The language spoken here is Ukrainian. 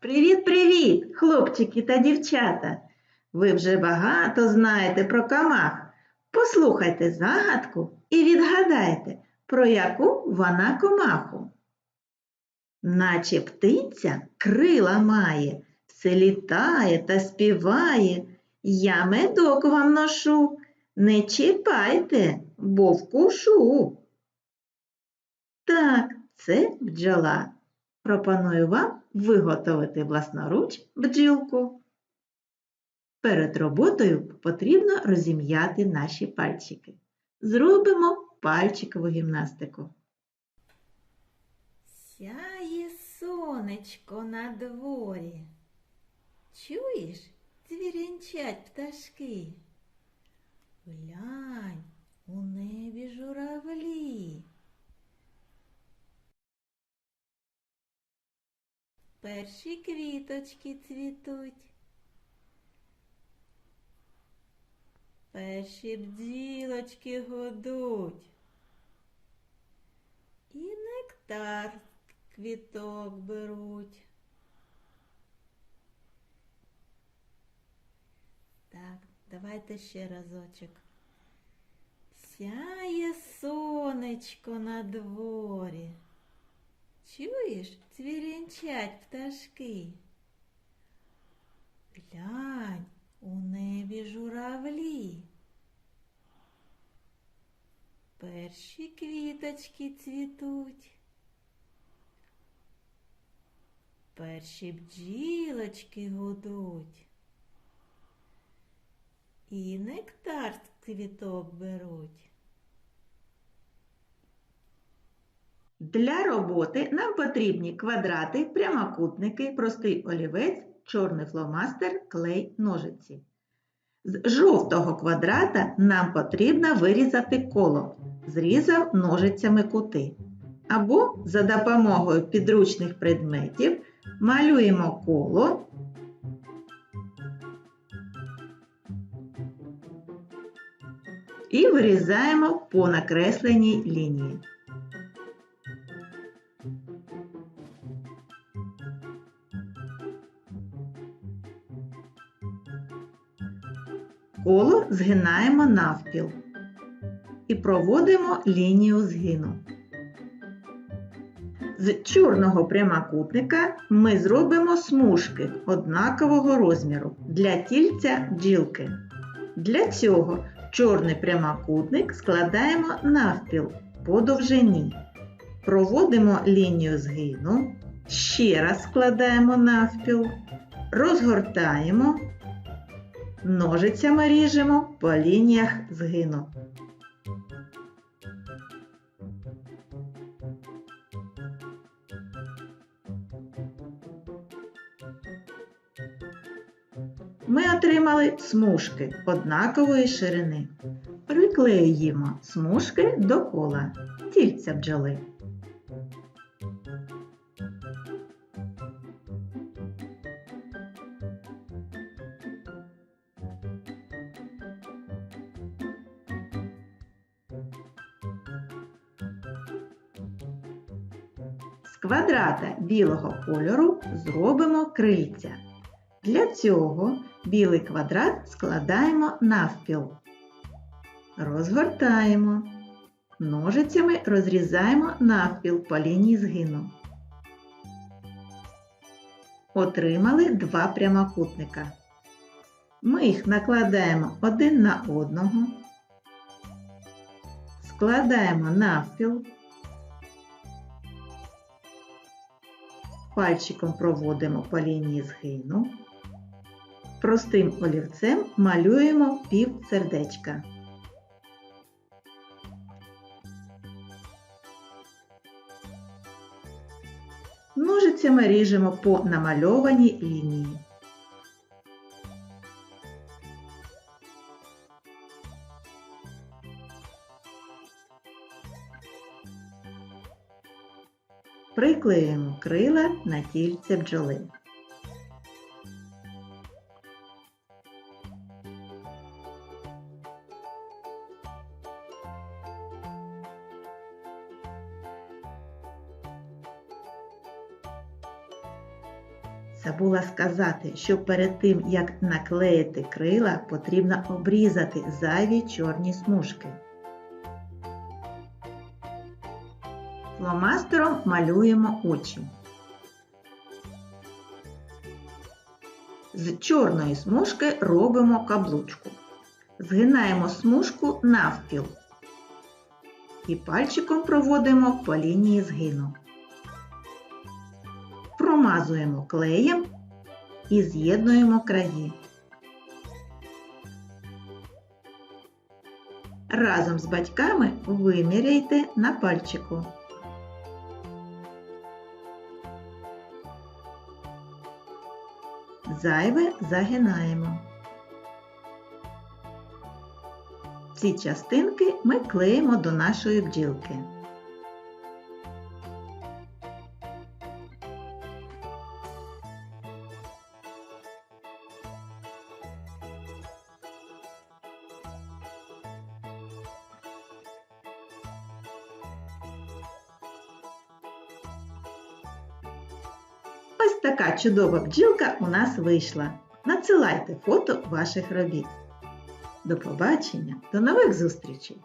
Привіт-привіт, хлопчики та дівчата! Ви вже багато знаєте про камах. Послухайте загадку і відгадайте, про яку вона комаху. Наче птиця крила має, все літає та співає. Я медок вам ношу, не чіпайте, бо вкушу. Так, це бджола. Пропоную вам виготовити власноруч бджілку. Перед роботою потрібно розім'яти наші пальчики. Зробимо пальчикову гімнастику. Сяє сонечко на дворі. Чуєш, цвірінчать пташки. Глянь, у небі журавлі. Перші квіточки цвітуть. Перші бджілочки годуть. І нектар квіток беруть. Так, давайте ще разочок. Сяє сонечко на дворі. Чуєш, цвірінчать пташки. Глянь, у небі журавлі. Перші квіточки цвітуть. Перші бджілочки гудуть. І нектар з квіток беруть. Для роботи нам потрібні квадрати, прямокутники, простий олівець, чорний фломастер, клей, ножиці. З жовтого квадрата нам потрібно вирізати коло, зрізав ножицями кути. Або за допомогою підручних предметів малюємо коло. І вирізаємо по накресленій лінії. Коло згинаємо навпіл і проводимо лінію згину. З чорного прямокутника ми зробимо смужки однакового розміру для тільця бджілки. Для цього чорний прямокутник складаємо навпіл по довжині. Проводимо лінію згину, ще раз складаємо навпіл, розгортаємо Ножицями ріжемо по лініях згину. Ми отримали смужки однакової ширини. Приклеюємо смужки до кола тільця бджоли. Квадрата білого кольору зробимо крильця. Для цього білий квадрат складаємо навпіл. Розгортаємо. Ножицями розрізаємо навпіл по лінії згину. Отримали два прямокутника. Ми їх накладаємо один на одного, складаємо навпіл. Пальчиком проводимо по лінії згину. Простим олівцем малюємо пів сердечка. Ножицями ріжемо по намальованій лінії. Приклеюємо крила на тільце бджоли. Забула сказати, що перед тим, як наклеїти крила, потрібно обрізати зайві чорні смужки. Фломастером малюємо очі. З чорної смужки робимо каблучку. Згинаємо смужку навпіл і пальчиком проводимо по лінії згину. Промазуємо клеєм і з'єднуємо краї. Разом з батьками виміряйте на пальчику. Зайве загинаємо. Ці частинки ми клеїмо до нашої бджілки. Ось така чудова бджілка у нас вийшла. Надсилайте фото ваших робіт. До побачення, до нових зустрічей!